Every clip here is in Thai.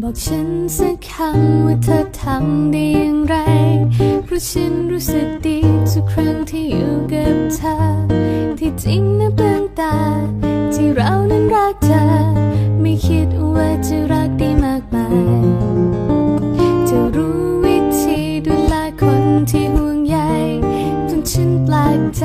บอกฉันสักคำว่าเธอทำได้อย่างไร เพราะฉันรู้สึกดีทุกครั้งที่อยู่กับเธอ ที่จริงนะเบื้องตา ที่เรานั้นรักเธอ ไม่คิดว่าจะรักได้มากมาย จะรู้วิธีดูแลคนที่ห่วงใยจนฉันแปลกใจ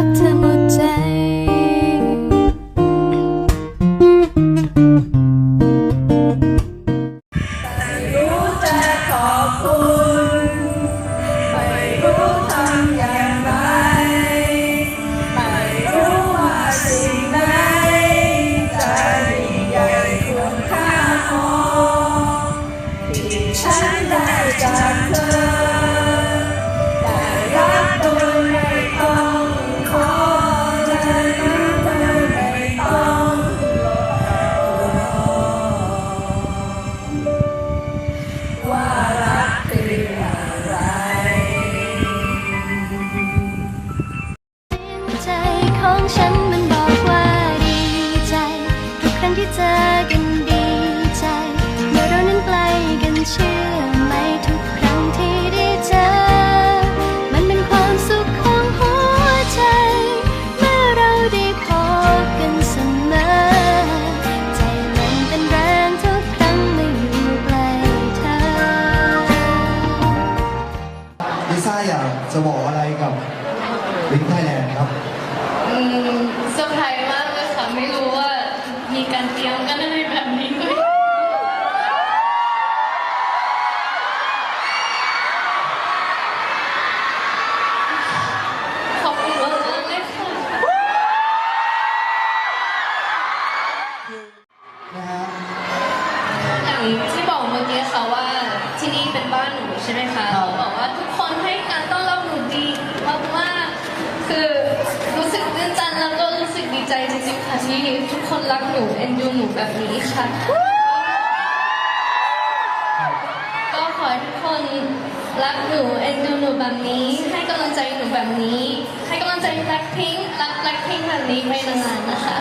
ยิ่งากจะบอกอะไรกับลิงไทยแลนด์ครับ อืมเซอร์ไพรส์มากเลยค่ะ ไม่รู้ว่ามีการเตรียมกัน ใจจริงๆค่ะที่ทุกคนรักหนูเอ็นดูหนูแบบนี้ค่ะ ก็ขอให้ทุกคนรักหนูเอ็นดูหนูแบบนี้ ให้กำลังใจหนูแบบนี้ ให้กำลังใจแบล็คพิงค์รักแบล็คพิงค์แบบนี้ไปนานๆนะคะ